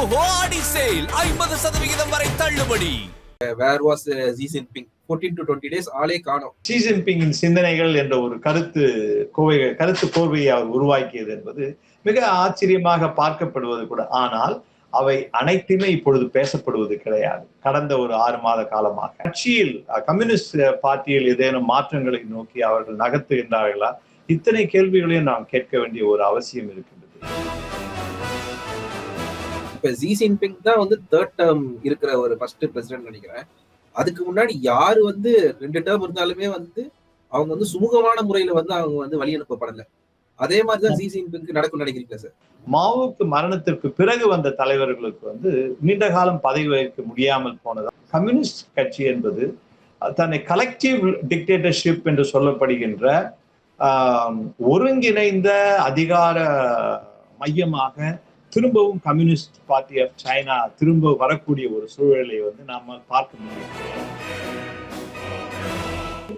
ஓஹோ ஆடி சேல் ஐம்பது சதவிகிதம் வரை தள்ளுபடி. Where was Xi Jinping fourteen to twenty days ஆளே காணோம். ஷி ஜின்பிங்கின் சிந்தனைகள் என்ற ஒரு கருத்து கோவை கருத்து கோவையை அவர் உருவாக்கியது என்பது மிக ஆச்சரியமாக பார்க்கப்படுவது கூட. ஆனால் அவை அனைத்துமே இப்பொழுது பேசப்படுவது கிடையாது. கடந்த ஒரு ஆறு மாத காலமாக. கட்சியில் கம்யூனிஸ்ட் பார்ட்டியில் ஏதேனும் மாற்றங்களை நோக்கி அவர்கள் நகர்த்துகின்றார்களா? இத்தனை கேள்விகளையும் நாம் கேட்க வேண்டிய ஒரு அவசியம் இருக்கின்றது. இப்ப ஜி ஜின்பிங் தான் வந்து தேர்ட் டேர்ம் இருக்கிற ஒரு ஃபர்ஸ்ட் பிரசிடென்ட் நினைக்கிறேன். அதுக்கு முன்னாடி யாரு வந்து ரெண்டு டேர்ம் இருந்தாலுமே வந்து அவங்க வந்து சுமூகமான முறையில வந்து அவங்க வந்து வழி அனுப்பப்படல. அதே மாதிரிதான் ஜி ஜின்பிங்க்கு நடக்கும் நினைக்கிறீங்களா சார் மாவுக்கு மரணத்திற்கு பிறகு வந்த தலைவர்களுக்கு வந்து நீண்ட காலம் பதவி வகிக்க முடியாமல் போனதா? கம்யூனிஸ்ட் கட்சி என்பது தன்னை கலெக்டிவ் டிக்டேட்டர்ஷிப் என்று சொல்லப்படுகின்ற ஒருங்கிணைந்த அதிகார மையமாக திரும்பவும் கம்யூனிஸ்ட் பார்ட்டி ஆஃப் சைனா திரும்ப வரக்கூடிய ஒரு சூழலை வந்து நாம பார்க்க முடியும்.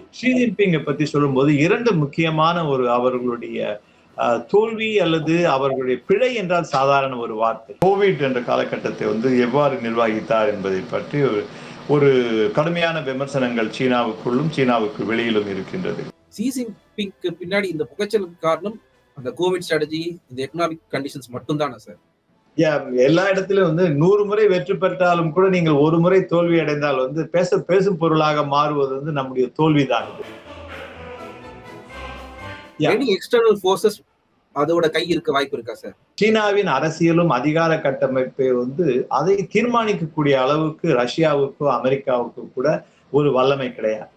ஷி ஜின்பிங்கை பத்தி சொல்லும்போது இரண்டு முக்கியமான ஒரு அவர்களுடைய தோல்வி அல்லது அவர்களுடைய பிழை என்றால் சாதாரண ஒரு வார்த்தை. கோவிட் என்ற காலகட்டத்தை வந்து எவ்வாறு நிர்வகித்தார் என்பதை பற்றி ஒரு- கடுமையான விமர்சனங்கள் சீனாவுக்குள்ளும் சீனாவுக்கு வெளியிலும் இருக்கின்றது. ஜி ஜின்பிங்க்கு பின்னாடி இந்த புகைச்சலுக்கு காரணம் அந்த கோவிட் ஸ்ட்ராட்டஜி இந்த எக்கனாமிக் கண்டிஷன்ஸ் மட்டும் தானே சார் எல்லா இடத்திலும் வந்து நூறு முறை வெற்றி பெற்றாலும் கூட நீங்கள் ஒரு முறை தோல்வி அடைந்தால் வந்து பேச பேசும் பொருளாக மாறுவது வந்து நம்முடைய தோல்விதான். எனி எக்ஸ்டர்னல் ஃபோர்ஸஸ் அதோட கை இருக்க வாய்ப்பு இருக்கா சார் சீனாவின் அரசியலும் அதிகார கட்டமைப்பை வந்து அதை தீர்மானிக்கக்கூடிய அளவுக்கு ரஷ்யாவுக்கோ அமெரிக்காவுக்கோ கூட ஒரு வல்லமை கிடையாது.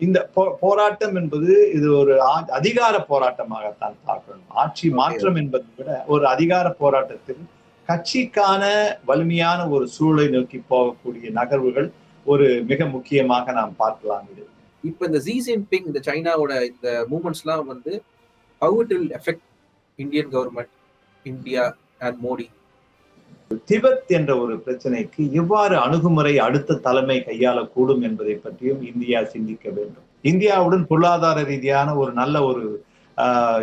இந்த போராட்டம் என்பது இது ஒரு அதிகார போராட்டமாகத்தான் பார்க்கணும். ஆட்சி மாற்றம் என்பதை விட ஒரு அதிகார போராட்டத்தில் கட்சிக்கான வலிமையான ஒரு சூழலை நோக்கி போகக்கூடிய நகர்வுகள் ஒரு மிக முக்கியமாக நாம் பார்க்கலாம் இது. இப்ப இந்த ஜி ஜின்பிங் இந்த சைனாவோட இந்த மூமெண்ட்ஸ்லாம் வந்து how it will effect Indian government India and Modi Tibet என்ற ஒரு பிரச்சனைக்கு எவ்வாறு அணுகுமுறை அடுத்த தலைமை கையாளக்கூடும் என்பதை பற்றியும் இந்தியா சிந்திக்க வேண்டும். இந்தியாவுடன் பொருளாதார ரீதியான ஒரு நல்ல ஒரு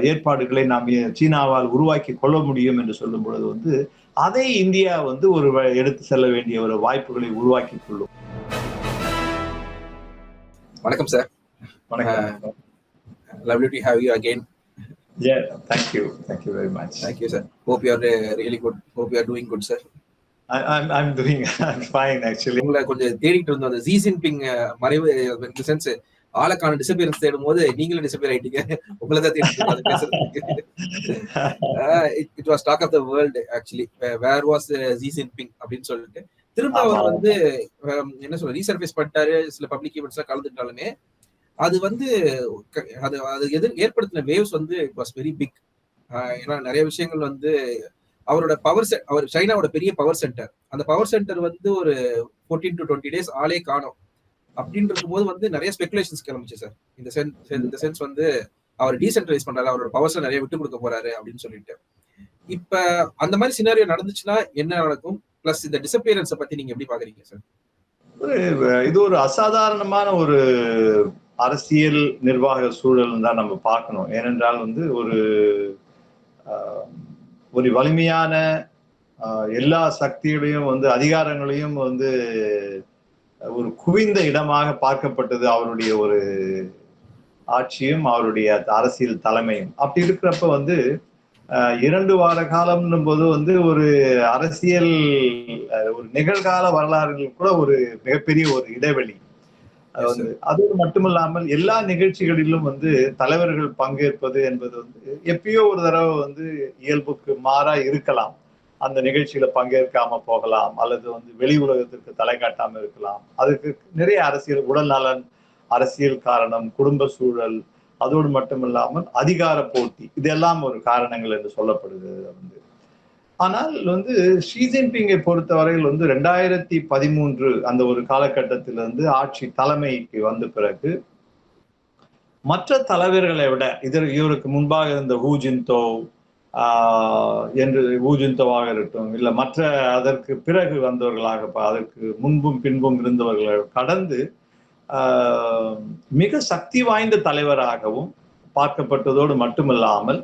ஏற்பாடுகளை நாம் சீனாவால் உருவாக்கி கொள்ள முடியும் என்று சொல்லும் பொழுது வந்து அதை இந்தியா வந்து ஒரு எடுத்து செல்ல வேண்டிய ஒரு வாய்ப்புகளை உருவாக்கி கொள்ளும். வணக்கம் சார். வணக்கம். Lovely to have you again thank you thank you very much thank you sir hope you are really good hope you are doing good sir I'm doing fine actually உங்களை கொஞ்சம் தேடிட்டு இருந்தோம் அந்த ஜி ஜின்பிங் அஹ், மறைவு இந்த sense ஆளுக்கான disappearance தேடும் போது நீங்களும் டிசப்பியர் ஆயிட்டீங்க. உங்களை தான் தேடிட்டு it was talk of the world actually where was Xi Jinping அப்படின்னு சொல்லிட்டு. திரும்ப அவர். வந்து அஹ், என்ன சொல்ற ரீசர்ஃபேஸ் பண்ணிட்டாரு. சில பப்ளிக் ஈவெண்ட்ஸ்லாம் கலந்துட்டாலுமே அது வந்து அது அது எதிர் ஏற்படுத்தின வேவ்ஸ் வந்து இட் வாஸ் வெரி பிக் ஏன்னா நிறைய விஷயங்கள் வந்து அவரோட பவர் சென் அவர் சைனாவோட பெரிய பவர் சென்டர் அந்த பவர் சென்டர் வந்து ஒரு ஃபோர்டீன் டு டுவெண்ட்டி டேஸ் ஆளே காணும். அப்படின்ற போது வந்து நிறைய ஸ்பெகுலேஷன்ஸ் கிளம்பிச்சு சார் இந்த சென்ஸ் இந்த சென்ஸ் வந்து அவர் டீசென்ட்ரலைஸ் பண்றாரு அவரோட பவர்ஸ் நிறைய விட்டு கொடுக்க போறாரு அப்படின்னு சொல்லிட்டு. இப்ப அந்த மாதிரி சினாரியோ நடந்துச்சுன்னா என்ன நடக்கும்? பிளஸ் இந்த டிசப்பியரன்ஸை பத்தி நீங்க எப்படி பாக்குறீங்க சார் ஒரு- இது ஒரு அசாதாரணமான ஒரு அரசியல் நிர்வாக சூழல் தான் நம்ம பார்க்கணும். ஏனென்றால் வந்து ஒரு ஒரு வலிமையான எல்லா சக்திகளையும் வந்து அதிகாரங்களையும் வந்து ஒரு குவிந்த இடமாக பார்க்கப்பட்டது அவருடைய ஒரு ஆட்சியும் அவருடைய அரசியல் தலைமையும். அப்படி இருக்கிறப்ப வந்து இரண்டு வார காலம்னும் போது வந்து ஒரு அரசியல் ஒரு நிகழ்கால வரலாறுகள் கூட ஒரு மிகப்பெரிய ஒரு இடைவெளி. அதோடு மட்டுமல்லாமல் எல்லா நிகழ்ச்சிகளிலும் வந்து தலைவர்கள் பங்கேற்பது என்பது வந்து எப்பயோ ஒரு தடவை வந்து இயல்புக்கு மாறா இருக்கலாம். அந்த நிகழ்ச்சியில பங்கேற்காம போகலாம் அல்லது வந்து வெளி உலகத்திற்கு தலை காட்டாம இருக்கலாம். அதுக்கு நிறைய அரசியல் உடல் நலன் அரசியல் காரணம் குடும்ப சூழல் அதோடு மட்டுமில்லாமல் அதிகார போட்டி இதெல்லாம் ஒரு காரணங்கள் என்று சொல்லப்படுது வந்து. ஆனால் வந்து ஷி ஜின்பிங்கை பொறுத்தவரையில் வந்து ரெண்டாயிரத்தி பதிமூன்று அந்த ஒரு காலகட்டத்திலிருந்து ஆட்சி தலைமைக்கு வந்த பிறகு மற்ற தலைவர்களை விட இதற்கு இவருக்கு முன்பாக இருந்த ஹூ ஜின்தோ என்று ஹூ ஜின்தோவாக இருக்கட்டும் இல்லை மற்ற அதற்கு பிறகு வந்தவர்களாக அதற்கு முன்பும் பின்பும் இருந்தவர்களை கடந்து மிக சக்தி வாய்ந்த தலைவராகவும் பார்க்கப்பட்டதோடு மட்டுமில்லாமல்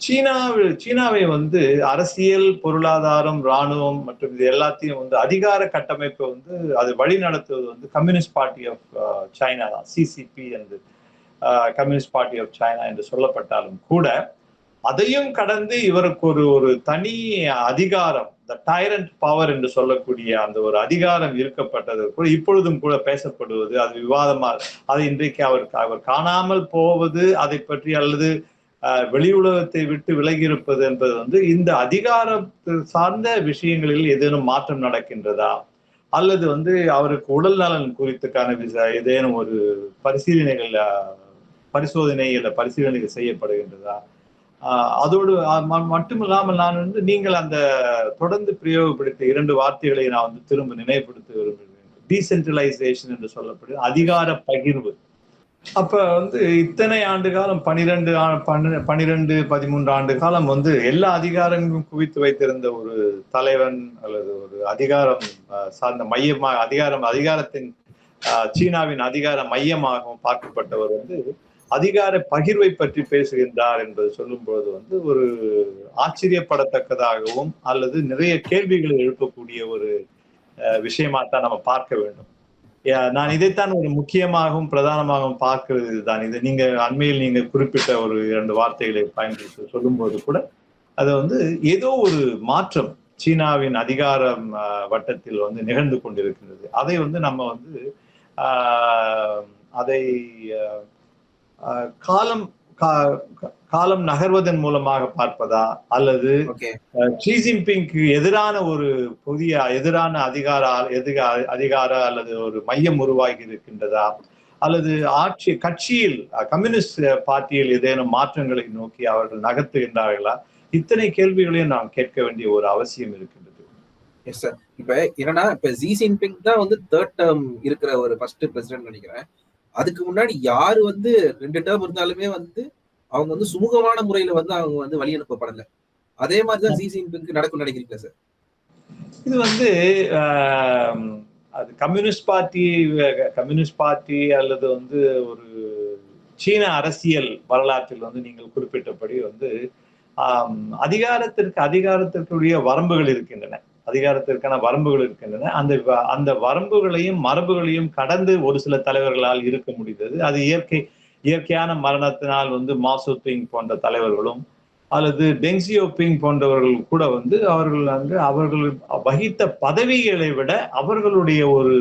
சீனாவில் சீனாவை வந்து அரசியல் பொருளாதாரம் ராணுவம் மற்றும் இது எல்லாத்தையும் வந்து அதிகார கட்டமைப்பை வந்து அது வழி நடத்துவது வந்து கம்யூனிஸ்ட் பார்ட்டி ஆஃப் சைனா தான். சிசிபி என்று கம்யூனிஸ்ட் பார்ட்டி ஆஃப் சைனா என்று சொல்லப்பட்டாலும் கூட அதையும் கடந்து இவருக்கு ஒரு ஒரு தனி அதிகாரம் த டைரண்ட் பவர் என்று சொல்லக்கூடிய அந்த ஒரு அதிகாரம் இருக்கப்பட்டது கூட இப்பொழுதும் கூட பேசப்படுவது அது விவாதமாக அதை இன்றைக்கு அவர் அவர் காணாமல் போவது அதை பற்றி அல்லது வெளி உலகத்தை விட்டு விலகி இருப்பது என்பது வந்து இந்த அதிகாரத்து சார்ந்த விஷயங்களில் ஏதேனும் மாற்றம் நடக்கின்றதா? அல்லது வந்து அவருக்கு உடல் நலன் குறித்துக்கான ஏதேனும் ஒரு பரிசீலனைகள் பரிசோதனை இல்லை பரிசீலனைகள் செய்யப்படுகின்றதா? அதோடு மட்டுமில்லாமல் நான் வந்து நீங்கள் அந்த தொடர்ந்து பிரயோகப்படுத்த இரண்டு வார்த்தைகளை நான் வந்து திரும்ப நினைவுபடுத்த விரும்புகிறேன். டீசென்ட்ரலைசேஷன் என்று சொல்லப்படும் அதிகார பகிர்வு. அப்ப வந்து இத்தனை ஆண்டு காலம் பனிரெண்டு பனிரெண்டு பதிமூன்று ஆண்டு காலம் வந்து எல்லா அதிகாரங்களும் குவித்து வைத்திருந்த ஒரு தலைவன் அல்லது ஒரு அதிகாரம் சார்ந்த மையமாக அதிகாரம் அதிகாரத்தின் ஆஹ் சீனாவின் அதிகார மையமாகவும் பார்க்கப்பட்டவர் வந்து அதிகார பகிர்வை பற்றி பேசுகின்றார் என்பது சொல்லும்பொழுது வந்து ஒரு ஆச்சரியப்படத்தக்கதாகவும் அல்லது நிறைய கேள்விகளை எழுப்பக்கூடிய ஒரு அஹ், விஷயமா தான் நம்ம பார்க்க வேண்டும். நான் இதைத்தான் ஒரு முக்கியமாகவும் பிரதானமாகவும் பார்க்கிறது இதுதான் இது நீங்க அண்மையில் நீங்க குறிப்பிட்ட ஒரு இரண்டு வார்த்தைகளை பயன்படுத்தி சொல்லும்போது கூட அது வந்து ஏதோ ஒரு மாற்றம் சீனாவின் அதிகாரம் வட்டத்தில் வந்து நிகழ்ந்து கொண்டிருக்கிறது. அதை வந்து நம்ம வந்து அதை காலம் கா- காலம் நகர்வதன் மூலமாக பார்ப்பதா? அல்லது ஷி ஜின்பிங்க்கு எதிரான ஒரு புதிய எதிரான அதிகார எதிர அதிகார அல்லது ஒரு மையம் உருவாகி இருக்கின்றதா? அல்லது ஆட்சி கட்சியில் கம்யூனிஸ்ட் பார்ட்டியில் ஏதேனும் மாற்றங்களை நோக்கி அவர்கள் நகர்த்துகின்றார்களா? இத்தனை கேள்விகளையும் நாம் கேட்க வேண்டிய ஒரு அவசியம் இருக்கின்றது. எஸ் சார் இப்ப என்னன்னா இப்ப ஜி ஜின்பிங் தான் வந்து தேர்ட் டேர்ம் இருக்கிற ஒரு ஃபர்ஸ்ட் பிரசிடென்ட் நினைக்கிறேன். அதுக்கு முன்னாடி யாரு வந்து ரெண்டு டேர்ம் இருந்தாலுமே வந்து அவங்க வந்து சுமூகமான முறையில வந்து அவங்க வந்து வழி அனுப்பப்படல. அதே மாதிரிதான் ஜி ஜின்பிங்க்கு நடக்கும் நினைக்கிறீங்களா சார் இது வந்து அது கம்யூனிஸ்ட் பார்ட்டி கம்யூனிஸ்ட் பார்ட்டி அல்லது வந்து ஒரு சீன அரசியல் வரலாற்றில் வந்து நீங்கள் குறிப்பிட்டபடி வந்து அதிகாரத்திற்கு அதிகாரத்திற்குரிய வரம்புகள் இருக்கின்றன. அதிகாரத்திற்கான வரம்புகள் இருக்கின்றன. அந்த அந்த வரம்புகளையும் மரபுகளையும் கடந்து ஒரு சில தலைவர்களால் இருக்க முடிந்தது. அது இயற்கை இயற்கையான மரணத்தினால் வந்து மாசோத்திங் போன்ற தலைவர்களும் அல்லது டெங்ஸியோபிங் போன்றவர்கள் கூட வந்து அவர்கள் வந்து அவர்கள் வகித்த பதவிகளை விட அவர்களுடைய ஒரு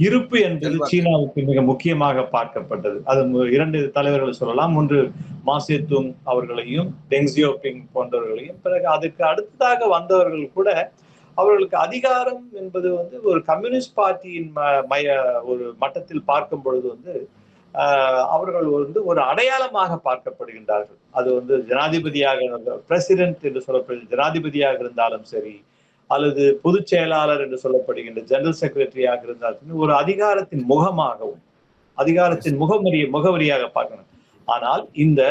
இருப்பு என்பது. சீனாவுக்கு மிக முக்கியமாக பார்க்கப்பட்டது அது இரண்டு தலைவர்கள் சொல்லலாம் ஒன்று மாசேத்துங் அவர்களையும் டெங்ஸியோபிங் போன்றவர்களையும் பிறகு அதுக்கு அடுத்ததாக வந்தவர்கள் கூட அவர்களுக்கு அதிகாரம் என்பது வந்து ஒரு கம்யூனிஸ்ட் பார்ட்டியின் மைய ஒரு மட்டத்தில் பார்க்கும் பொழுது வந்து அவர்கள் வந்து ஒரு அடையாளமாக பார்க்கப்படுகின்றார்கள். அது வந்து ஜனாதிபதியாக பிரசிடென்ட் என்று சொல்லப்படுகிற ஜனாதிபதியாக இருந்தாலும் சரி அல்லது பொதுச் செயலாளர் என்று சொல்லப்படுகின்ற ஜெனரல் செக்ரட்டரியாக இருந்தாலும் ஒரு அதிகாரத்தின் முகமாகவும் அதிகாரத்தின் முகவரி முகவரியாக பார்க்கணும். ஆனால் இந்த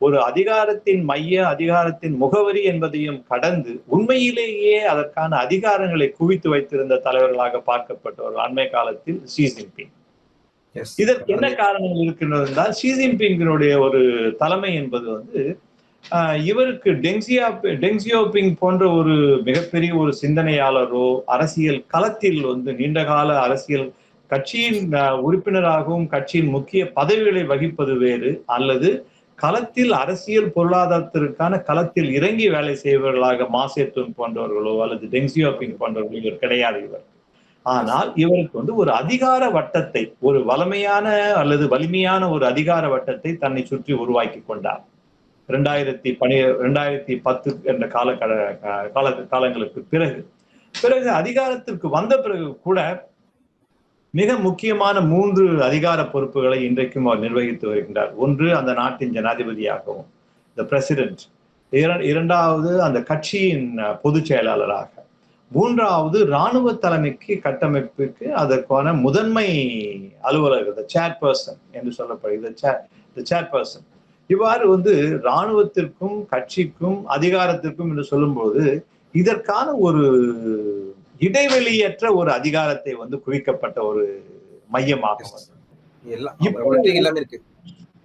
ஒரு அதிகாரத்தின் மைய அதிகாரத்தின் முகவரி என்பதையும் கடந்து உண்மையிலேயே அதற்கான அதிகாரங்களை குவித்து வைத்திருந்த தலைவர்களாக பார்க்கப்பட்டவர்கள் அண்மை காலத்தில் ஷி ஜின்பிங் இதற்கு என்ன காரணம் இருக்கின்றது என்றால் ஷி ஜின்பிங்கினுடைய ஒரு தலைமை என்பது வந்து இவருக்கு டெங்ஸியா டெங்ஸியோபிங் போன்ற ஒரு மிகப்பெரிய ஒரு சிந்தனையாளரோ அரசியல் களத்தில் வந்து நீண்டகால அரசியல் கட்சியின் உறுப்பினராகவும் கட்சியின் முக்கிய பதவிகளை வகிப்பது வேறு. அல்லது களத்தில் அரசியல் பொருளாதாரத்திற்கான களத்தில் இறங்கி வேலை செய்பவர்களாக மாசேத்துன் போன்றவர்களோ அல்லது டெங்ஸியோபிங் போன்றவர்களோ இவர் கிடையாது இவர். ஆனால் இவருக்கு வந்து ஒரு அதிகார வட்டத்தை ஒரு வலிமையான அல்லது வலிமையான ஒரு அதிகார வட்டத்தை தன்னை சுற்றி உருவாக்கி கொண்டார். ரெண்டாயிரத்தி பனி ரெண்டாயிரத்தி பத்து என்ற கால கால காலங்களுக்கு பிறகு பிறகு அதிகாரத்திற்கு வந்த பிறகு கூட மிக முக்கியமான மூன்று அதிகார பொறுப்புகளை இன்றைக்கும் அவர் நிர்வகித்து வருகின்றார். ஒன்று அந்த நாட்டின் ஜனாதிபதியாகவும் த பிரசிடென்ட் இரண்டாவது அந்த கட்சியின் பொதுச் செயலாளராக. மூன்றாவது இராணுவ தலைமைக்கு கட்டமைப்புக்கு அதற்கான முதன்மை அலுவலர் த சேர்பர்சன் என்று சொல்லப்படுகிறது. சேர்பர்சன் இவ்வாறு வந்து இராணுவத்திற்கும் கட்சிக்கும் அதிகாரத்திற்கும் என்று சொல்லும்போது இதற்கான ஒரு இடைவெளியற்ற ஒரு அதிகாரத்தை வந்து குவிக்கப்பட்ட ஒரு மையமாக எல்லாம் இப்போ- அவர்கள்ட்ட எல்லாமே இருக்கு.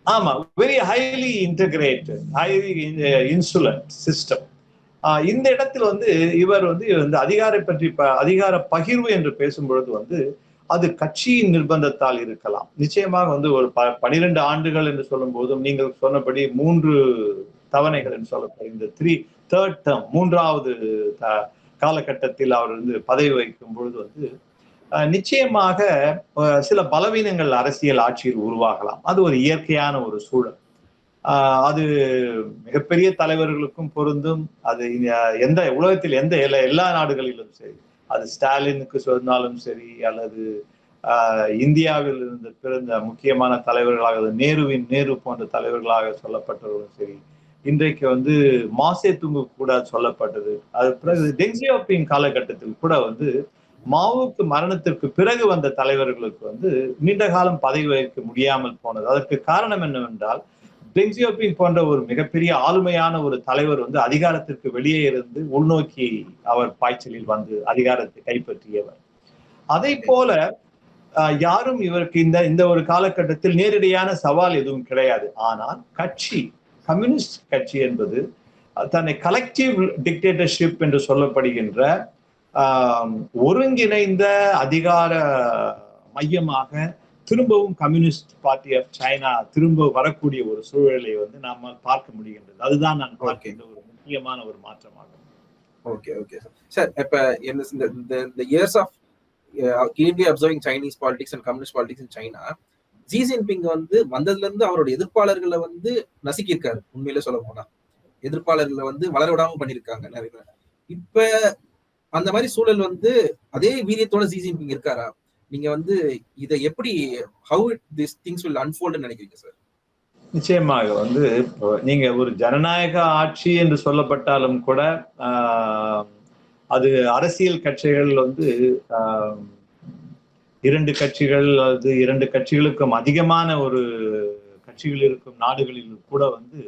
ஆமா very highly integrated highly insulin system இந்த இடத்துல வந்து இவர் வந்து வந்து அதிகாரை பற்றி ப- அதிகார பகிர்வு என்று பேசும்பொழுது வந்து அது கட்சியின் நிர்பந்தத்தால் இருக்கலாம். நிச்சயமாக வந்து ஒரு ப பனிரெண்டு ஆண்டுகள் என்று சொல்லும் போதும் நீங்கள் சொன்னபடி மூன்று தவணைகள் என்று சொல்லப்படும். இந்த த்ரீ தேர்ட் டேர்ம் மூன்றாவது த- காலகட்டத்தில் அவர் வந்து பதவி வகிக்கும் பொழுது வந்து நிச்சயமாக சில பலவீனங்கள் அரசியல் ஆட்சியில் உருவாகலாம். அது ஒரு இயற்கையான ஒரு சூழல். அது மிகப்பெரிய தலைவர்களுக்கும் பொருந்தும். அது எந்த உலகத்தில் எந்த எல்லா எல்லா நாடுகளிலும் சரி. அது ஸ்டாலினுக்கு சொன்னாலும் சரி அல்லது இந்தியாவில் இருந்து பிறந்த முக்கியமான தலைவர்களாக நேருவின் நேரு போன்ற தலைவர்களாக சொல்லப்பட்டவர்களும் சரி. இன்றைக்கு வந்து மாசே துங்கு கூட சொல்லப்பட்டது. அது பிறகு டெங்ஸியோப்பிங் காலகட்டத்தில் கூட வந்து மாவுக்கு மரணத்திற்கு பிறகு வந்த தலைவர்களுக்கு வந்து நீண்ட காலம் பதவி வகிக்க முடியாமல் போனது. அதற்கு காரணம் என்னவென்றால் டெங் போன்ற ஒரு மிகப்பெரிய ஆளுமையான ஒரு தலைவர் வந்து அதிகாரத்திற்கு வெளியே இருந்து உள்நோக்கி அவர் பாய்ச்சலில் வந்து அதிகாரத்தை கைப்பற்றியவர். அதை போல யாரும் இவருக்கு இந்த இந்த ஒரு காலகட்டத்தில் நேரடியான சவால் எதுவும் கிடையாது. ஆனால் கட்சி கம்யூனிஸ்ட் கட்சி என்பது தன்னை கலெக்டிவ் டிக்டேட்டர்ஷிப் என்று சொல்லப்படுகின்ற ஆஹ், ஒருங்கிணைந்த அதிகார மையமாக திரும்பவும் கம்யூனிஸ்ட் பார்ட்டி ஆஃப் சைனா திரும்ப வரக்கூடிய ஒரு சூழலை வந்து நாம பார்க்க முடிகின்றது. அதுதான் நான் பார்க்கின்ற ஒரு முக்கியமான ஒரு மாற்றமாகும். ஓகே ஓகே சார் சார் இப்ப இந்த years of keenly observing Chinese politics and communist politics in China Xi Jinping வந்து வந்ததுல இருந்து அவரோட எதிர்ப்பாளர்களை வந்து நசுக்கியிருக்காரு. உண்மையிலே சொல்ல போனா. எதிர்ப்பாளர்களை வந்து வளர விடாம பண்ணிருக்காங்க நிறைய. இப்ப அந்த மாதிரி சூழல் வந்து அதே வீரியத்தோட ஜி ஜின்பிங் இருக்காரா? நீங்க வந்து இதை எப்படி how this things will unfold நினைக்கிறீங்க சார் நிச்சயமாக வந்து இப்போ நீங்க ஒரு ஜனநாயக ஆட்சி என்று சொல்லப்பட்டாலும் கூட அது அரசியல் கட்சிகள் வந்து இரண்டு கட்சிகள் அல்லது இரண்டு கட்சிகளுக்கும் அதிகமான ஒரு கட்சிகள் இருக்கும் நாடுகளில் கூட வந்து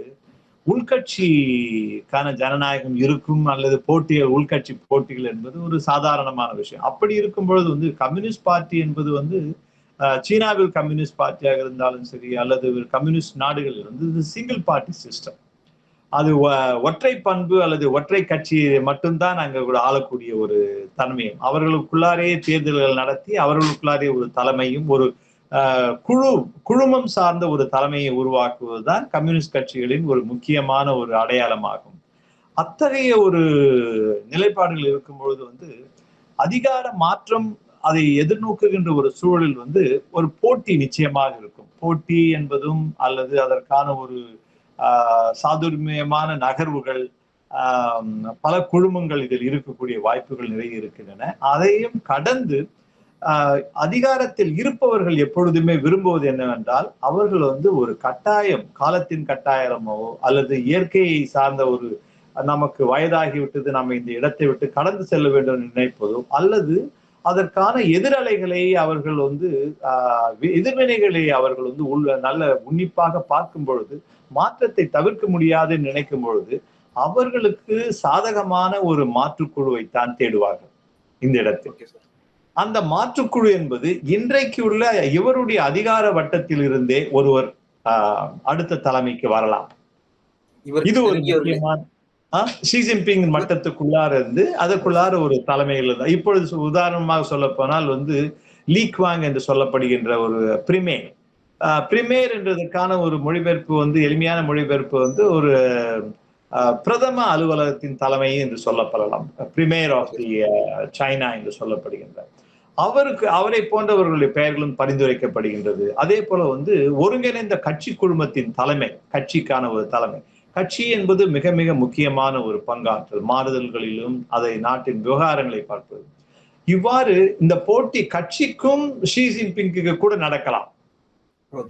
உள்கட்சிக்கான ஜனநாயகம் இருக்கும் அல்லது போட்டிகள் உள்கட்சி போட்டிகள் என்பது ஒரு சாதாரணமான விஷயம். அப்படி இருக்கும் பொழுது வந்து கம்யூனிஸ்ட் பார்ட்டி என்பது வந்து சீனாவில் கம்யூனிஸ்ட் பார்ட்டியாக இருந்தாலும் சரி அல்லது கம்யூனிஸ்ட் நாடுகளில் வந்து இது சிங்கிள் பார்ட்டி சிஸ்டம். அது ஒற்றை பண்பு அல்லது ஒற்றை கட்சி மட்டும்தான் அங்கே கூட ஆளக்கூடிய ஒரு தன்மையும். அவர்களுக்குள்ளாரே தேர்தல்கள் நடத்தி அவர்களுக்குள்ளாரே ஒரு தலைமையும் ஒரு குழு குழுமம் சார்ந்த ஒரு தலைமையை உருவாக்குவதுதான் கம்யூனிஸ்ட் கட்சிகளின் ஒரு முக்கியமான ஒரு அடையாளமாகும். அத்தகைய ஒரு நிலைப்பாடுகள் இருக்கும் பொழுது வந்து அதிகார மாற்றம் அதை எதிர்நோக்குகின்ற ஒரு சூழலில் வந்து ஒரு போட்டி நிச்சயமாக இருக்கும். போட்டி என்பதும் அல்லது அதற்கான ஒரு ஆஹ், நகர்வுகள் ஆஹ், பல குழுமங்கள் இதில் இருக்கக்கூடிய வாய்ப்புகள் நிறைய இருக்கின்றன. அதையும் கடந்து அதிகாரத்தில் இருப்பவர்கள் எப்பொழுதுமே விரும்புவது என்னவென்றால் அவர்கள் வந்து ஒரு கட்டாயம் காலத்தின் கட்டாயமோ அல்லது இயற்கையை சார்ந்த ஒரு நமக்கு வயதாகிவிட்டது நம்ம இந்த இடத்தை விட்டு கடந்து செல்ல வேண்டும் என்று நினைப்பதோ அல்லது அதற்கான எதிரலைகளை அவர்கள் வந்து ஆஹ், எதிர்வினைகளை அவர்கள் வந்து உள்ள நல்ல உன்னிப்பாக பார்க்கும் பொழுது மாற்றத்தை தவிர்க்க முடியாது நினைக்கும் பொழுது அவர்களுக்கு சாதகமான ஒரு மாற்றுக்குழுவை தான் தேடுவார்கள் இந்த இடத்தில். அந்த மாற்றுக்குழு என்பது இன்றைக்கு உள்ள இவருடைய அதிகார வட்டத்தில் இருந்தே ஒருவர் அடுத்த தலைமைக்கு வரலாம். இது ஒரு முக்கியமான ஷி ஜின்பிங் மட்டத்துக்குள்ளார இருந்து அதற்குள்ளார ஒரு தலைமையில் இருந்தார் இப்பொழுது உதாரணமாக சொல்ல போனால் வந்து லீக்வாங் என்று சொல்லப்படுகின்ற ஒரு பிரிமேர் பிரிமேர் என்றதற்கான ஒரு மொழிபெயர்ப்பு வந்து எளிமையான மொழிபெயர்ப்பு வந்து ஒரு பிரதம அலுவலகத்தின் தலைமை என்று சொல்லப்படலாம். பிரிமேர் ஆஃப் தி சைனா என்று சொல்லப்படுகின்ற. அவருக்கு அவரை போன்றவர்களுடைய பெயர்களும் பரிந்துரைக்கப்படுகின்றது. அதே போல வந்து ஒருங்கிணைந்த கட்சி குழுமத்தின் தலைமை கட்சிக்கான ஒரு தலைமை. கட்சி என்பது மிக மிக முக்கியமான ஒரு பங்காற்றல். மாறுதல்களிலும் அதை நாட்டின் விவகாரங்களை பார்ப்பது. இவ்வாறு இந்த போட்டி கட்சிக்கும் ஷி ஜின்பிங்க்கு கூட நடக்கலாம்.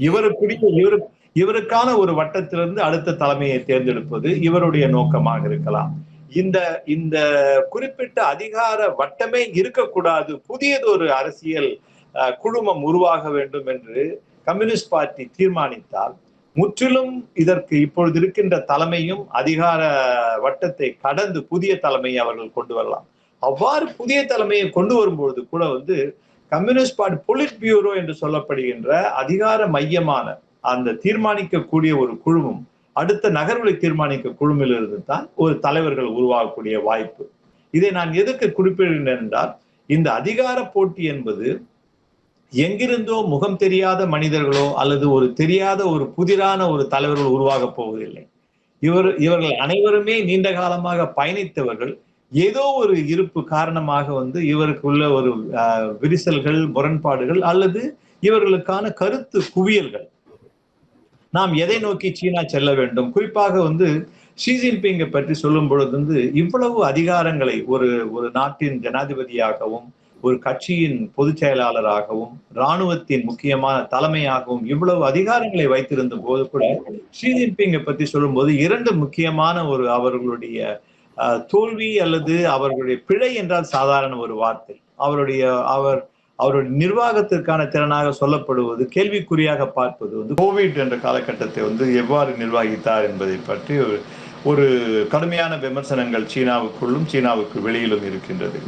இவருக்கு இவரு இவருக்கான ஒரு வட்டத்திலிருந்து அடுத்த தலைமையை தேர்ந்தெடுப்பது இவருடைய நோக்கமாக இருக்கலாம். இந்த இந்த குறிப்பிட்ட அதிகார வட்டமே இருக்கக்கூடாது. புதியதொரு அரசியல் குழுமம் உருவாக வேண்டும் என்று கம்யூனிஸ்ட் பார்ட்டி தீர்மானித்தால் முற்றிலும் இதற்கு இப்பொழுது இருக்கின்ற தலைமையும் அதிகார வட்டத்தை கடந்து புதிய தலைமையை அவர்கள் கொண்டு வரலாம். அவ்வாறு புதிய தலைமையை கொண்டு வரும்பொழுது கூட வந்து கம்யூனிஸ்ட் பார்ட்டி பொலிட் பியூரோ என்று சொல்லப்படுகின்ற அதிகார மையமான அந்த தீர்மானிக்கக்கூடிய ஒரு குழுவும் அடுத்த நகர்வுகளை தீர்மானிக்க குழுமிலிருந்து தான் ஒரு தலைவர்கள் உருவாகக்கூடிய வாய்ப்பு. இதை நான் எதற்கு குறிப்பிடுகிறேன் என்றால் இந்த அதிகார போட்டி என்பது எங்கிருந்தோ முகம் தெரியாத மனிதர்களோ அல்லது ஒரு தெரியாத ஒரு புதிரான ஒரு தலைவர்கள் உருவாக போவதில்லை. இவர் இவர்கள் அனைவருமே நீண்ட காலமாக பயணித்தவர்கள். ஏதோ ஒரு இருப்பு காரணமாக வந்து இவருக்குள்ள ஒரு விரிசல்கள் முரண்பாடுகள் அல்லது இவர்களுக்கான கருத்து குவியல்கள். நாம் எதை நோக்கி சீனா செல்ல வேண்டும்? குறிப்பாக வந்து ஷி ஜின்பிங்கை பற்றி சொல்லும் பொழுது வந்து இவ்வளவு அதிகாரங்களை ஒரு ஒரு நாட்டின் ஜனாதிபதியாகவும் ஒரு கட்சியின் பொதுச் செயலாளராகவும் இராணுவத்தின் முக்கியமான தலைமையாகவும் இவ்வளவு அதிகாரங்களை வைத்திருந்த போது கூட ஷி ஜின்பிங்கை பற்றி சொல்லும்போது இரண்டு முக்கியமான ஒரு அவர்களுடைய அஹ், தோல்வி அல்லது அவர்களுடைய பிழை என்றால் சாதாரண ஒரு வார்த்தை. அவருடைய அவர் அவருடைய நிர்வாகத்திற்கான திறனாக சொல்லப்படுவது கேள்விக்குறியாக பார்ப்பது வந்து கோவிட் என்ற காலகட்டத்தை வந்து எவ்வாறு நிர்வகித்தார் என்பதை பற்றி ஒரு- ஒரு கடுமையான விமர்சனங்கள் சீனாவுக்குள்ளும் சீனாவுக்கு வெளியிலும் இருக்கின்றது.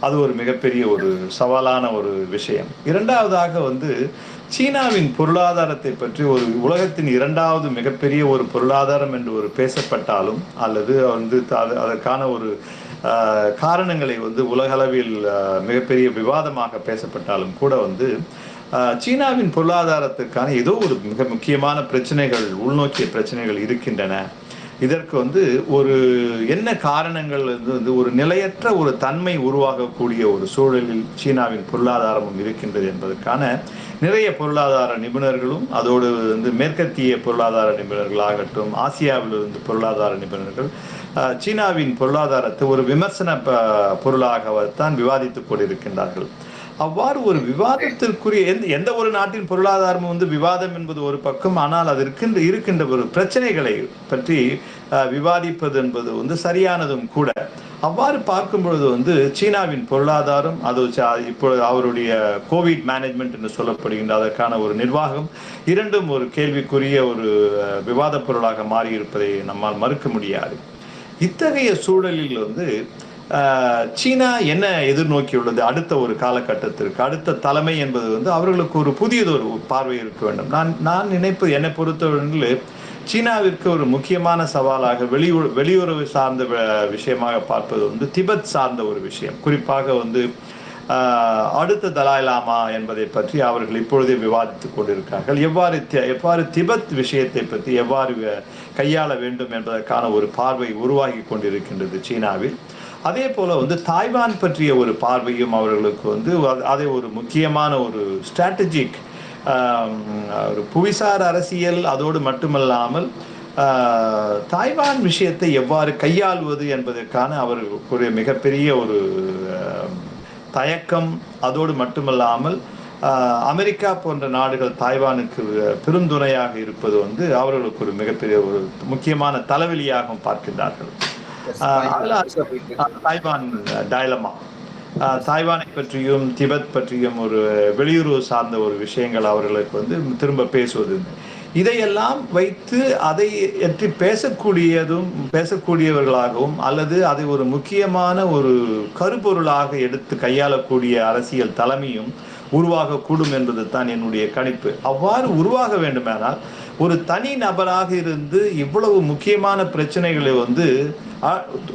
அது ஒரு மிகப்பெரிய ஒரு சவாலான ஒரு விஷயம். இரண்டாவதாக வந்து சீனாவின் பொருளாதாரத்தை பற்றி ஒரு உலகத்தின் இரண்டாவது மிகப்பெரிய ஒரு பொருளாதாரம் என்று ஒரு பேசப்பட்டாலும் அல்லது வந்து அதற்கான ஒரு காரணங்களை வந்து உலகளவில் மிகப்பெரிய விவாதமாக பேசப்பட்டாலும் கூட வந்து சீனாவின் பொருளாதாரத்திற்கான ஏதோ ஒரு மிக முக்கியமான பிரச்சனைகள் உள்நோக்கிய பிரச்சனைகள் இருக்கின்றன. இதற்கு வந்து ஒரு என்ன காரணங்கள் வந்து ஒரு நிலையற்ற ஒரு தன்மை உருவாகக்கூடிய ஒரு சூழலில் சீனாவின் பொருளாதாரமும் இருக்கின்றது என்பதற்கான நிறைய பொருளாதார நிபுணர்களும் அதோடு வந்து மேற்கத்திய பொருளாதார நிபுணர்கள் ஆகட்டும் ஆசியாவில் ஆசியாவிலிருந்து பொருளாதார நிபுணர்கள் சீனாவின் பொருளாதாரத்தை ஒரு விமர்சன பொருளாகத்தான் விவாதித்துக் கொண்டிருக்கின்றார்கள். அவ்வாறு ஒரு விவாதத்திற்குரிய எந்த எந்த ஒரு நாட்டின் பொருளாதாரமும் வந்து விவாதம் என்பது ஒரு பக்கம் ஆனால் அது இருக்கின்ற இருக்கின்ற ஒரு பிரச்சனைகளை பற்றி விவாதிப்பது என்பது வந்து சரியானதும் கூட அவ்வாறு பார்க்கும் பொழுது வந்து சீனாவின் பொருளாதாரம் அது இப்பொழுது அவருடைய கோவிட் மேனேஜ்மெண்ட் என்று சொல்லப்படுகின்ற அதற்கான ஒரு நிர்வாகம் இரண்டும் ஒரு கேள்விக்குரிய ஒரு விவாதப் பொருளாக மாறியிருப்பதை நம்மால் மறுக்க முடியாது. இத்தகைய சூழலில் வந்து சீனா என்ன எதிர்நோக்கியுள்ளது அடுத்த ஒரு காலகட்டத்திற்கு? அடுத்த தலைமை என்பது வந்து அவர்களுக்கு ஒரு புதியதொரு பார்வை இருக்க வேண்டும். நான் நான் நினைப்பது என்னை பொறுத்தவரையில் சீனாவிற்கு ஒரு முக்கியமான சவாலாக வெளியுற வெளியுறவு சார்ந்த விஷயமாக பார்ப்பது வந்து திபெத் சார்ந்த ஒரு விஷயம். குறிப்பாக வந்து அடுத்த தலாய் லாமா என்பதை பற்றி அவர்கள் இப்பொழுதே விவாதித்துக் கொண்டிருக்கிறார்கள். எவ்வாறு எவ்வாறு திபெத் விஷயத்தை பற்றி எவ்வாறு கையாள வேண்டும் என்பதற்கான ஒரு பார்வை உருவாகி கொண்டிருக்கின்றது சீனாவில். அதே போல வந்து தாய்வான் பற்றிய ஒரு பார்வையும் அவர்களுக்கு வந்து அது- அதை ஒரு முக்கியமான ஒரு ஸ்ட்ராட்டஜிக் ஒரு புவிசார் அரசியல் அதோடு மட்டுமல்லாமல் தாய்வான் விஷயத்தை எவ்வாறு கையாள்வது என்பதற்கான அவர்களுக்கு ஒரு மிகப்பெரிய ஒரு தயக்கம் அதோடு மட்டுமல்லாமல் ஆஹ், அமெரிக்கா போன்ற நாடுகள் தாய்வானுக்கு பெருந்துணையாக இருப்பது வந்து அவர்களுக்கு ஒரு மிகப்பெரிய ஒரு முக்கியமான தலைவலியாகவும் பார்க்கின்றார்கள். அதுல- தாய்வான் டைலமா ஆஹ், தாய்வானை பற்றியும் திபெத் பற்றியும் ஒரு வெளியுறவு சார்ந்த ஒரு விஷயங்கள் அவர்களுக்கு வந்து திரும்ப பேசுவது. இதையெல்லாம் வைத்து அதை பற்றி பேசக்கூடியதும் பேசக்கூடியவர்களாகவும் அல்லது அதை ஒரு முக்கியமான ஒரு கருப்பொருளாக எடுத்து கையாளக்கூடிய அரசியல் தலைமையும் உருவாகக்கூடும் என்பது தான் என்னுடைய கணிப்பு. அவ்வாறு உருவாக வேண்டுமானால் ஒரு தனி நபராக இருந்து இவ்வளவு முக்கியமான பிரச்சனைகளை வந்து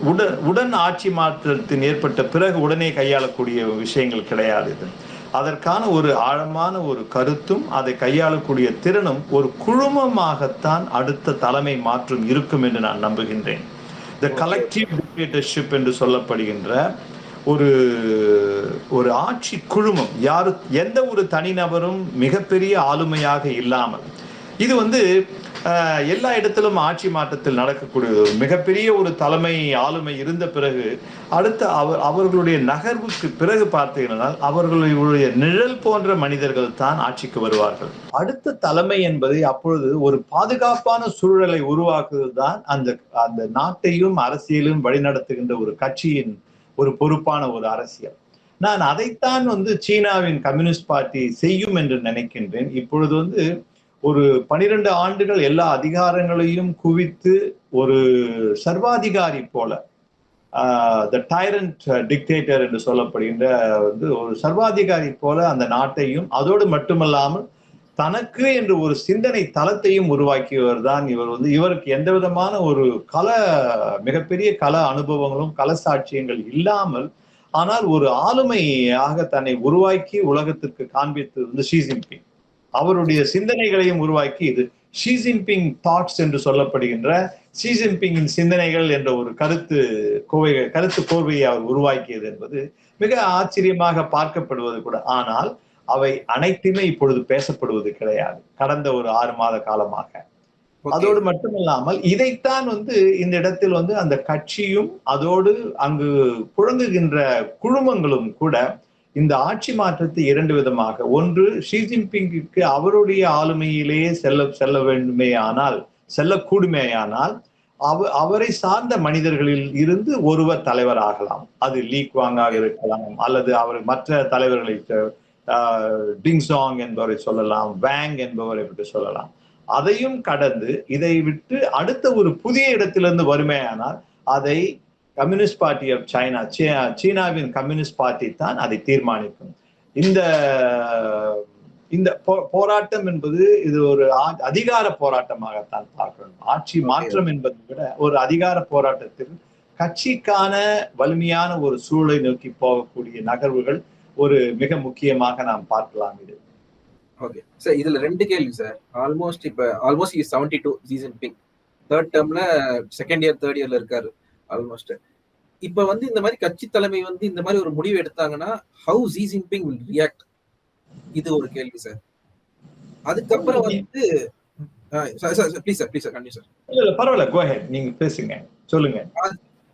உடன் உடன் ஆட்சி மாற்றத்தின் ஏற்பட்ட பிறகு உடனே கையாளக்கூடிய விஷயங்கள் கிடையாது இது. அதற்கான ஒரு ஆழமான ஒரு கருத்தும் அதை கையாளக்கூடிய திறனும் ஒரு குழுமமாகத்தான் அடுத்த தலைமை மாற்றம் இருக்கும் என்று நான் நம்புகின்றேன். த கலெக்டிவ் டிக்டேட்டர்ஷிப் என்று சொல்லப்படுகின்ற ஒரு ஒரு ஆட்சி குழுமம் யாரு எந்த ஒரு தனிநபரும் மிகப்பெரிய ஆளுமையாக இல்லாமல் இது வந்து எல்லா இடத்திலும் ஆட்சி மாற்றத்தில் நடக்கக்கூடிய ஒரு மிகப்பெரிய ஒரு தலைமை ஆளுமை இருந்த பிறகு அடுத்த அவர் அவர்களுடைய நகர்வுக்கு பிறகு பார்த்தீங்கன்னா அவர்களுடைய நிழல் போன்ற மனிதர்கள் தான் ஆட்சிக்கு வருவார்கள். அடுத்த தலைமை என்பது அப்பொழுது ஒரு பாதுகாப்பான சூழலை உருவாக்குவது தான் அந்த அந்த நாட்டையும் அரசியலும் வழிநடத்துகின்ற ஒரு கட்சியின் ஒரு பொறுப்பான ஒரு அரசியல். நான் அதைத்தான் வந்து சீனாவின் கம்யூனிஸ்ட் பார்ட்டி செய்யும் என்று நினைக்கின்றேன். இப்பொழுது வந்து ஒரு பனிரெண்டு ஆண்டுகள் எல்லா அதிகாரங்களையும் குவித்து ஒரு சர்வாதிகாரி போல த டைரண்ட் டிக்டேட்டர் என்று சொல்லப்படுகின்ற வந்து ஒரு சர்வாதிகாரி போல அந்த நாட்டையும் அதோடு மட்டுமல்லாமல் தனக்கு என்று ஒரு சிந்தனை தளத்தையும் உருவாக்கியவர் தான் இவர் வந்து. இவருக்கு எந்த விதமான ஒரு கல மிகப்பெரிய கல அனுபவங்களும் கல சாட்சியங்கள் இல்லாமல் ஆனால் ஒரு ஆளுமையாக தன்னை உருவாக்கி உலகத்திற்கு காண்பித்து வந்து ஷி ஜின்பிங் அவருடைய சிந்தனைகளையும் உருவாக்கி இது ஷி ஜின்பிங் தாட்ஸ் என்று சொல்லப்படுகின்ற ஷி ஜின்பிங்கின் சிந்தனைகள் என்ற ஒரு கருத்து கோவை கருத்து கோர்வையை அவர் உருவாக்கியது என்பது மிக ஆச்சரியமாக பார்க்கப்படுவது கூட. ஆனால் அவை அனைத்துமே இப்பொழுது பேசப்படுவது கிடையாது. கடந்த ஒரு ஆறு மாத காலமாக. அதோடு மட்டுமல்லாமல் இதைத்தான் வந்து இந்த இடத்தில் வந்து அந்த கட்சியும் அதோடு அங்கு புழங்குகின்ற குழுமங்களும் கூட இந்த ஆட்சி மாற்றத்தை இரண்டு விதமாக. ஒன்று ஷி ஜின்பிங்கிற்கு அவருடைய ஆளுமையிலேயே செல்ல செல்ல வேண்டுமே ஆனால் செல்லக்கூடுமேயானால் அவ அவரை சார்ந்த மனிதர்களில் இருந்து ஒருவர் தலைவராகலாம் அது லீக் வாங்காக இருக்கலாம் அல்லது அவர் மற்ற தலைவர்களை டிங்சாங் என்பவரை சொல்லலாம் வேங் என்பவரை விட்டு சொல்லலாம். அதையும் கடந்து இதை விட்டு அடுத்த ஒரு புதிய இடத்திலிருந்து வருமேயானால் அதை கம்யூனிஸ்ட் பார்ட்டி ஆஃப் சைனா சீனாவின் கம்யூனிஸ்ட் பார்ட்டி தான் அதை தீர்மானிக்கும். இந்த இந்த போராட்டம் என்பது இது ஒரு அதிகார போராட்டமாகத்தான் பார்க்கணும் ஆட்சி மாற்றம் என்பதை விட ஒரு அதிகார போராட்டத்தில் கட்சிக்கான வலிமையான ஒரு சூழலை நோக்கி போகக்கூடிய நகர்வுகள் ஒரு மிக முக்கியமாக நாம் பார்க்கலாம் இது. ஓகே சார் இதுல ரெண்டு கேள்வி சார் ஆல்மோஸ்ட் இப்ப almost seventy two Xi Jinping third டேர்ம்ல second year third இயர்ல இருக்காரு. ஆல்மோஸ்ட் இப்ப வந்து இந்த மாதிரி கட்சி தலைமை வந்து இந்த மாதிரி ஒரு முடிவு எடுத்தாங்கன்னா how Xi Jinping will react இது ஒரு கேள்வி சார் அதுக்கப்புறம் வந்து ப்ளீஸ் சார் ப்ளீஸ் சார் கண்டிப்பா சார் இல்ல பரவாயில்ல கோ நீங்க பேசுங்க சொல்லுங்க.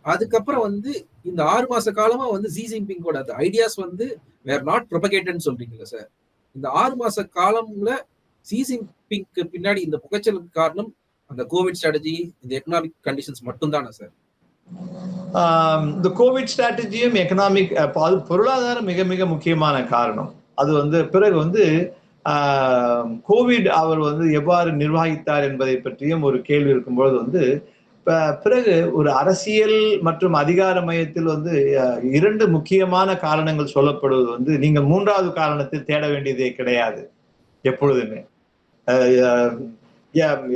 அதுக்கப்புறம் வந்து இந்த ஆறு மாச காலமா வந்து ஜி ஜின்பிங்கோட அந்த ஐடியாஸ் வந்து வேர் நாட் ப்ரொபகேட்டட்னு சொல்றீங்களா சார் இந்த ஆறு மாச காலம்ல ஜி ஜின்பிங்க்கு பின்னாடி இந்த புகைச்சலுக்கு காரணம் அந்த கோவிட் ஸ்ட்ராட்டஜி இந்த எக்கனாமிக் கண்டிஷன்ஸ் மட்டும் தானே சார் இந்த கோவிட் ஸ்ட்ராட்டஜியும் எக்கனாமிக் பொருளாதாரம் மிக மிக முக்கியமான காரணம். அது வந்து பிறகு வந்து கோவிட் அவர் வந்து எவ்வாறு நிர்வகித்தார் என்பதை பற்றியும் ஒரு கேள்வி இருக்கும்பொழுது வந்து பிறகு ஒரு அரசியல் மற்றும் அதிகார மையத்தில் வந்து இரண்டு முக்கியமான காரணங்கள் சொல்லப்படுவது வந்து நீங்க மூன்றாவது காரணத்தை தேட வேண்டியதே கிடையாது எப்பொழுதுமே.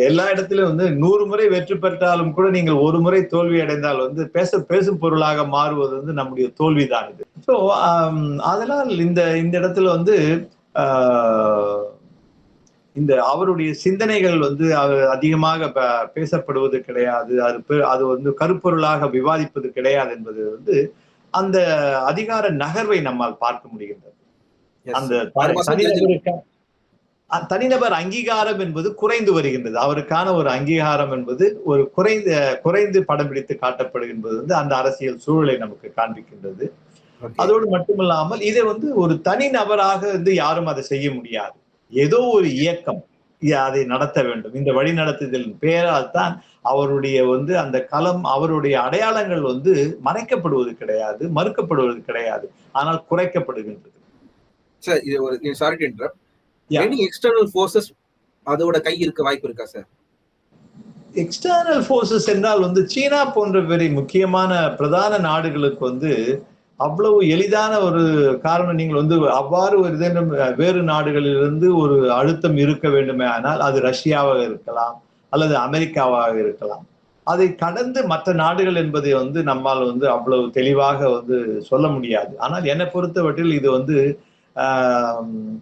எல்லா இடத்திலும் வந்து நூறு முறை வெற்றி பெற்றாலும் கூட நீங்கள் ஒரு முறை தோல்வி அடைந்தால் வந்து பேச பேசும் பொருளாக மாறுவது வந்து நம்முடைய தோல்விதான் இது. ஸோ அதனால் இந்த இந்த இடத்துல வந்து இந்த அவருடைய சிந்தனைகள் வந்து அதிகமாக பேசப்படுவது கிடையாது. அது அது வந்து கருப்பொருளாக விவாதிப்பது கிடையாது என்பது வந்து அந்த அதிகார நகர்வை நம்மால் பார்க்க முடிகின்றது. அந்த தனிநபர் அங்கீகாரம் என்பது குறைந்து வருகின்றது. அவருக்கான ஒரு அங்கீகாரம் என்பது ஒரு குறைந்த குறைந்து படம் பிடித்து காட்டப்படுகின்றது வந்து அந்த அரசியல் சூழலை நமக்கு காண்பிக்கின்றது. அதோடு மட்டுமில்லாமல் இதை வந்து ஒரு தனி நபராக வந்து யாரும் அதை செய்ய முடியாது. ஏதோ ஒரு இயக்கம் அதை நடத்த வேண்டும். இந்த வழி நடத்துதலின் பெயரால் தான் அவருடைய வந்து அந்த களம் அவருடைய அடையாளங்கள் வந்து மறைக்கப்படுவது கிடையாது மறுக்கப்படுவது கிடையாது. ஆனால் குறைக்கப்படுகின்றது. சார் இது ஒரு சாரி எனி எக்ஸ்டர்னல் ஃபோர்சஸ் அதோட கை இருக்க வாய்ப்பு இருக்கா சார் எக்ஸ்டர்னல் ஃபோர்ஸஸ் என்றால் வந்து சீனா போன்ற வெரி முக்கியமான பிரதான நாடுகளுக்கு வந்து அவ்வளவு எளிதான ஒரு காரணம். நீங்கள் வந்து அவ்வாறு ஒரு இதேனும் வேறு நாடுகளிலிருந்து ஒரு அழுத்தம் இருக்க வேண்டுமே ஆனால் அது ரஷ்யாவாக இருக்கலாம் அல்லது அமெரிக்காவாக இருக்கலாம். அதை கடந்து மற்ற நாடுகள் என்பதை வந்து நம்மால் வந்து அவ்வளவு தெளிவாக வந்து சொல்ல முடியாது. ஆனால் என்னை பொறுத்தவற்றில் இது வந்து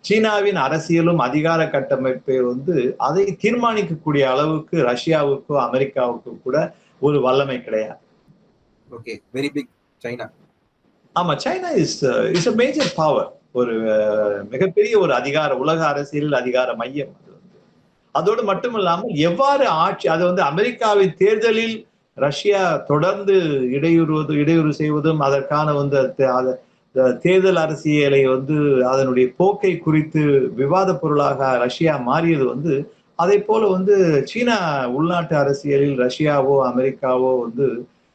சீனாவின் அரசியலும் அதிகார கட்டமைப்பை வந்து அதை தீர்மானிக்கக்கூடிய அளவுக்கு ரஷ்யாவுக்கோ அமெரிக்காவுக்கோ கூட ஒரு வல்லமை கிடையாது. ஓகே வெரி பிக் சைனா ஆமா China is is a major power ஒரு மிகப்பெரிய ஒரு அதிகார உலக அரசியல் அதிகார மையம் அது வந்து. அதோடு மட்டுமில்லாமல் எவ்வாறு ஆட்சி அது வந்து அமெரிக்காவின் தேர்தலில் ரஷ்யா தொடர்ந்து இடையூறுவது இடையூறு செய்வதும் அதற்கான வந்து தேர்தல் அரசியலை வந்து அதனுடைய போக்கை குறித்து விவாத பொருளாக ரஷ்யா மாறியது வந்து அதே போல வந்து சீனா உள்நாட்டு அரசியலில் ரஷ்யாவோ அமெரிக்காவோ வந்து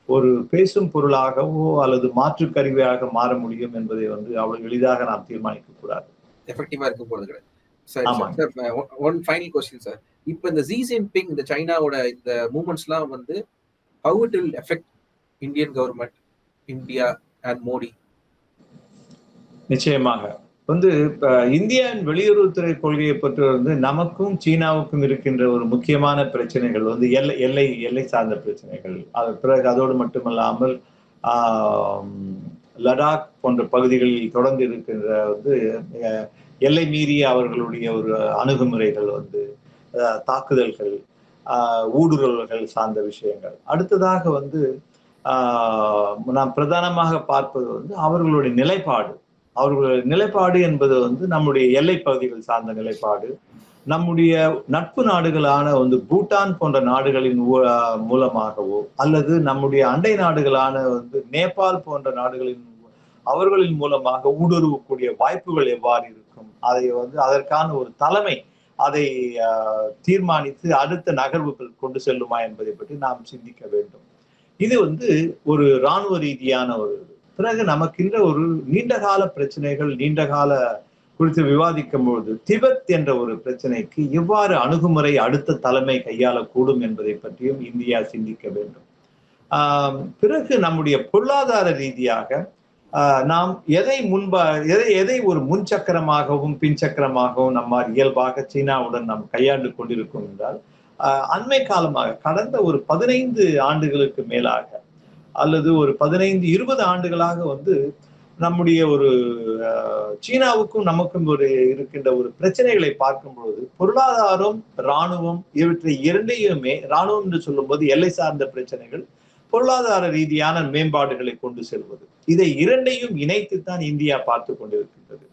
ஒரு பேசும் பொருளாகவோ அல்லது மாற்று கருவியாக மாற முடியும் என்பதை வந்து அவ்வளவு எளிதாக நாம் தீர்மானிக்க கூடாது. எஃபெக்டிவா இருக்க போறது கிடையாது. ஒன் ஃபைனல் கொஸ்டின் சார் இப்போ இந்த ஜி ஜின்பிங் இந்த சைனாவோட இந்த மூமெண்ட்ஸ்லாம் வந்து how it will effect Indian government India and Modi நிச்சயமாக. வந்து இந்தியாவின் வெளியுறவுத்துறை கொள்கையை பற்றி வந்து நமக்கும் சீனாவுக்கும் இருக்கின்ற ஒரு முக்கியமான பிரச்சனைகள் வந்து எல்லை எல்லை எல்லை சார்ந்த பிரச்சனைகள். அது பிறகு அதோடு மட்டுமல்லாமல் லடாக் போன்ற பகுதிகளில் தொடர்ந்து இருக்கின்ற வந்து எல்லை மீறிய அவர்களுடைய ஒரு அணுகுமுறைகள் வந்து தாக்குதல்கள் ஊடுருவல்கள் சார்ந்த விஷயங்கள். அடுத்ததாக வந்து நாம் பிரதானமாக பார்ப்பது வந்து அவர்களுடைய நிலைப்பாடு. அவர்களுடைய நிலைப்பாடு என்பது வந்து நம்முடைய எல்லை பகுதிகள் சார்ந்த நிலைப்பாடு. நம்முடைய நட்பு நாடுகளான வந்து பூட்டான் போன்ற நாடுகளின் மூலமாகவோ அல்லது நம்முடைய அண்டை நாடுகளான வந்து நேபாள் போன்ற நாடுகளின் அவர்களின் மூலமாக ஊடுருவக்கூடிய வாய்ப்புகள் எவ்வாறு இருக்கும்? அதை வந்து அதற்கான ஒரு தலைமை அதை தீர்மானித்து அடுத்த நகர்வுகள் கொண்டு செல்லுமா என்பதை பற்றி நாம் சிந்திக்க வேண்டும். இது வந்து ஒரு இராணுவ ரீதியான ஒரு பிறகு நமக்கின்ற ஒரு நீண்டகால பிரச்சனைகள் நீண்டகால குறித்து விவாதிக்கும் பொழுது திபெத் என்ற ஒரு பிரச்சனைக்கு எவ்வாறு அணுகுமுறை அடுத்த தலைமை கையாளக்கூடும் என்பதை பற்றியும் இந்தியா சிந்திக்க வேண்டும். ஆஹ் பிறகு நம்முடைய பொருளாதார ரீதியாக ஆஹ் நாம் எதை முன்பா எதை எதை ஒரு முன் சக்கரமாகவும் பின் சக்கரமாகவும் நம்மால் இயல்பாக சீனாவுடன் நாம் கையாண்டு கொண்டிருக்கோம் என்றால் அண்மை காலமாக கடந்த ஒரு பதினைந்து ஆண்டுகளுக்கு மேலாக அல்லது ஒரு பதினைந்து இருபது ஆண்டுகளாக வந்து நம்முடைய ஒரு சீனாவுக்கும் நமக்கும் ஒரு இருக்கின்ற ஒரு பிரச்சனைகளை பார்க்கும் பொழுது பொருளாதாரம் இராணுவம் இவற்றை இரண்டையுமே இராணுவம் என்று சொல்லும்போது எல்லை சார்ந்த பிரச்சனைகள் பொருளாதார ரீதியான மேம்பாடுகளை கொண்டு செல்வது. இதை இரண்டையும் இணைத்துத்தான் இந்தியா பார்த்து கொண்டிருக்கின்றது.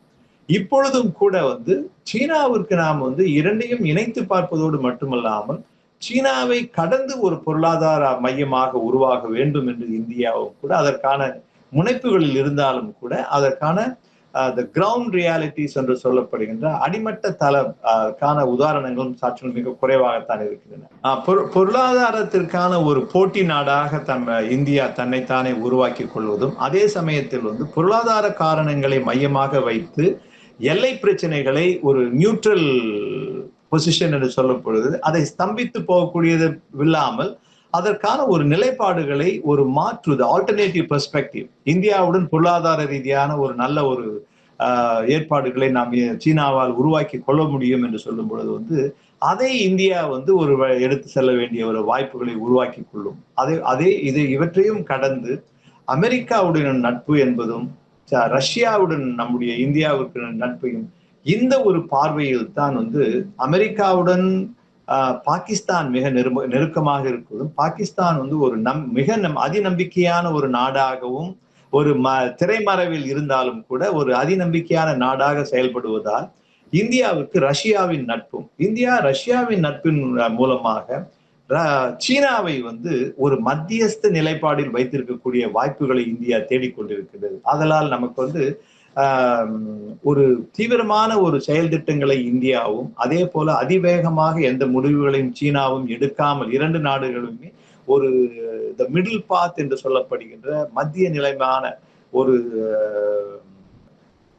இப்பொழுதும் கூட வந்து சீனாவிற்கு நாம் வந்து இரண்டையும் இணைத்து பார்ப்பதோடு மட்டுமல்லாமல் சீனாவை கடந்து ஒரு பொருளாதார மையமாக உருவாக வேண்டும் என்று இந்தியாவும் கூட அதற்கான முனைப்புகளில் இருந்தாலும் கூட அதற்கான த கிரவுண்ட் ரியாலிட்டிஸ் என்று சொல்லப்படுகின்ற அடிமட்ட தளக்கான உதாரணங்களும் சற்று மிக குறைவாகத்தான் இருக்கின்றன. பொரு- பொருளாதாரத்திற்கான ஒரு போட்டி நாடாக தம் இந்தியா தன்னைத்தானே உருவாக்கி கொள்வதும் அதே சமயத்தில் வந்து பொருளாதார காரணங்களை மையமாக வைத்து எல்லை பிரச்சனைகளை ஒரு நியூட்ரல் பொசிஷன் என்று சொல்லப்படுது. அதை ஸ்தம்பித்து போகக்கூடியது இல்லாமல் அதற்கான ஒரு நிலைப்பாடுகளை ஒரு மாற்றுது ஆல்டர்னேட்டிவ் பெர்ஸ்பெக்டிவ் இந்தியாவுடன் பொருளாதார ரீதியான ஒரு நல்ல ஒரு ஆஹ், ஏற்பாடுகளை நாம் சீனாவால் உருவாக்கி கொள்ள முடியும் என்று சொல்லும் பொழுது வந்து அதை இந்தியா வந்து ஒரு எடுத்து செல்ல வேண்டிய ஒரு வாய்ப்புகளை உருவாக்கி கொள்ளும். அதே அதே இது இவற்றையும் கடந்து அமெரிக்காவுடன் நட்பு என்பதும் ச- ரஷ்யாவுடன் நம்முடைய இந்தியாவுக்கு நட்பையும் இந்த ஒரு பார்வையில் தான் வந்து அமெரிக்காவுடன் ஆஹ், பாகிஸ்தான் மிக நெரும நெருக்கமாக இருக்கிறதும் பாகிஸ்தான் வந்து ஒரு நம் மிக நம் அதிநம்பிக்கையான ஒரு நாடாகவும் ஒரு ம திரைமறைவில் இருந்தாலும் கூட ஒரு அதிநம்பிக்கையான நாடாக செயல்படுவதால் இந்தியாவுக்கு ரஷ்யாவின் நட்பும் இந்தியா ரஷ்யாவின் நட்பின் மூலமாக ர- சீனாவை வந்து ஒரு மத்தியஸ்த நிலைப்பாடில் வைத்திருக்கக்கூடிய வாய்ப்புகளை இந்தியா தேடிக்கொண்டிருக்கிறது. அதனால் நமக்கு வந்து ஒரு தீவிரமான ஒரு செயல் திட்டங்களை இந்தியாவும் அதே போல அதிவேகமாக எந்த முடிவுகளையும் சீனாவும் எடுக்காமல் இரண்டு நாடுகளுமே ஒரு த மிடில் பாத் என்று சொல்லப்படுகின்ற மத்திய நிலைமையான ஒரு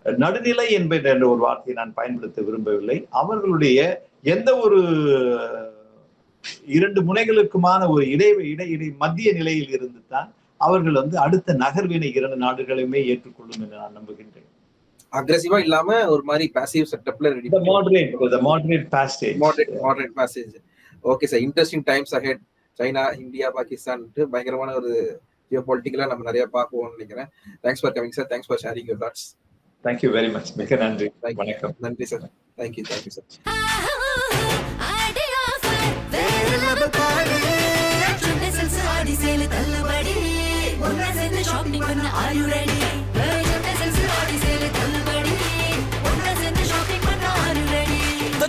நடுநிலை என்பது என்ற ஒரு வார்த்தையை நான் பயன்படுத்த விரும்பவில்லை. அவர்களுடைய எந்த ஒரு இரண்டு முனைகளுக்குமான ஒரு இடை இடை இடை மத்திய நிலையில் இருந்து தான் அவர்கள் வந்து அடுத்த நகர்வினை இரண்டு நாடுகளையுமே ஏற்றுக்கொள்ளும் என்று நான் நம்புகின்றேன். அக்ரெசிவா இல்லாம ஒரு மாதிரி passive செட்டப்ல ready The moderate, the moderate passage. Moderate moderate passage okay sir interesting times ahead China India Pakistan பயங்கரமான ஒரு ஜியோ பொலிட்டிக்கலா நம்ம நிறைய பார்ப்போம்னு நினைக்கிறேன் thanks for coming sir thanks for sharing your thoughts Thank you very much. மிக நன்றி வணக்கம் நன்றி சார் சார் பாரு. Chennai Silks ஆடி sale தள்ளுபடி. shopping பண்ண are